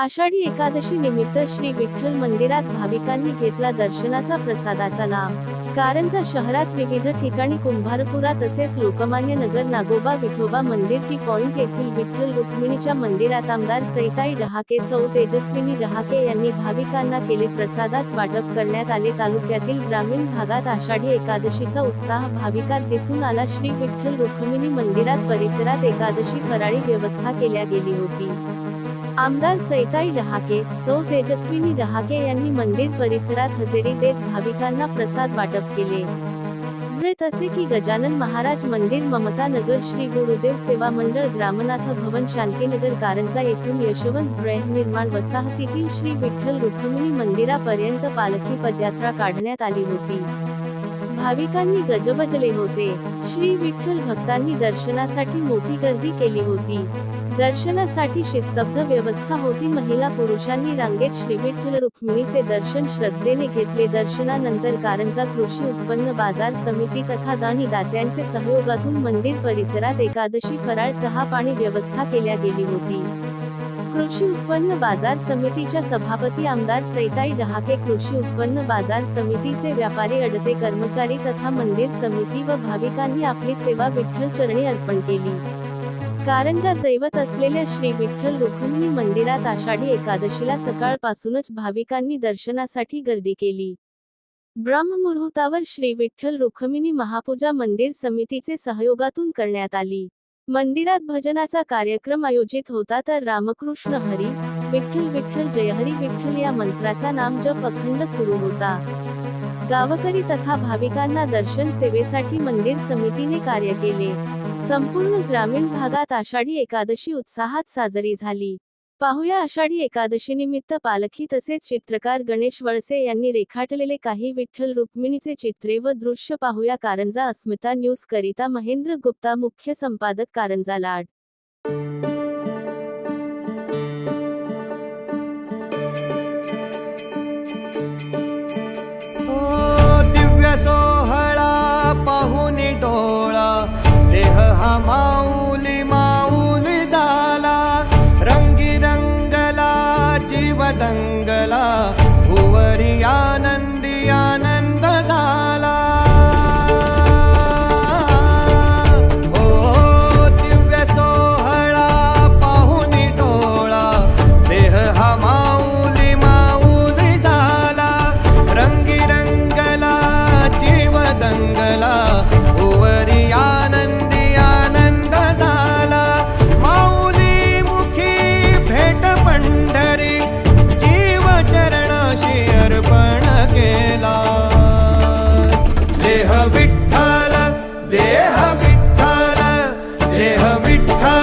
आषाढी एकादशी निमित्त श्री विठ्ठल मंदिरात भाविकांनी घेतला दर्शनाचा प्रसादाचा लाभ. कारंजा शहरात विविध ठिकाणी कुंभारपुरा तसेच लोकमान्य नगर नागोबा विठोबा मंदिर टी पॉइंट येथील विठ्ठल रुक्मिणीच्या मंदिरात आमदार सैताई डहाके सौ तेजस्विनी डहाके यांनी भाविकांना केले प्रसादाच वाटप करण्यात आले. तालुक्यातील ग्रामीण भागात आषाढी एकादशीचा उत्साह भाविकात दिसून आला. श्री विठ्ठल रुक्मिणी मंदिरात परिसरात एकादशी फराळी व्यवस्था केल्या गेली होती. आमदार सैताई डहाके सौ तेजस्विनी डहाके यांनी मंदिर परिसरात हजेरी देत भाविकांना प्रसाद वाटप केले. वृत्त असे की गजानन महाराज मंदिर ममता नगर श्री गुरुदेव सेवा मंडळ ग्रामनाथ भवन शांतीनगर कारंजा येथून यशवंत गृह निर्माण वसाहतीतील श्री विठ्ठल रुक्मिणी मंदिरापर्यंत पालखी पदयात्रा काढण्यात आली होती. भाविकांनी गजबजले होते. श्री विठ्ठल भक्तांनी दर्शनासाठी मोठी गर्दी केली होती. दर्शनासाठी शिस्तबद्ध व्यवस्था होती. महिला पुरुषांनी रांगेत श्री विठ्ठल रुक्मिणीचे दर्शन श्रद्धेने घेतले. दर्शनानंतर कारंजा कृषी उत्पन्न बाजार समिती तथा दानी दात्यांचे सहयोगातून मंदिर परिसरात एकादशी फराळ चहा पाणी व्यवस्था केल्या गेली होती. कृषी उत्पन्न बाजार समितीच्या सभापती आमदार सैताई डहाके कृषी उत्पन्न बाजार समितीचे व्यापारी अडते कर्मचारी तथा मंदिर समिती व भाविकांनी आपली सेवा विठ्ठल चरणी अर्पण केली. कारंजा दैवत असलेल्या श्री विठ्ठल रुक्मिणी मंदिरात आषाढी एकादशीला सकाळपासूनच भाविकांनी दर्शनासाठी गर्दी केली. ब्रह्ममुहूर्तावर श्री विठ्ठल रुक्मिणी महापूजा मंदिर समितीचे सहयोगातून करण्यात आली. मंदिरात भजनाचा कार्यक्रम आयोजित होता तर रामकृष्ण हरी विठ्ठल विठ्ठल जयहरी विठ्ठल या मंत्राचा नाम जप अखंड सुरू होता. गावकरी तथा भाविकांना दर्शन सेवेसाठी मंदिर समितीने कार्य केले. संपूर्ण ग्रामीण भागात आषाढी एकादशी उत्साहात साजरी झाली. पाहूया आषाढी एकादशीनिमित्त पालखी तसेच चित्रकार गणेश वळसे यांनी रेखाटलेले काही विठ्ठल रुक्मिणीचे चित्रे व दृश्य पाहूया. कारंजा अस्मिता न्यूज करिता महेंद्र गुप्ता मुख्य संपादक कारंजा लाड. because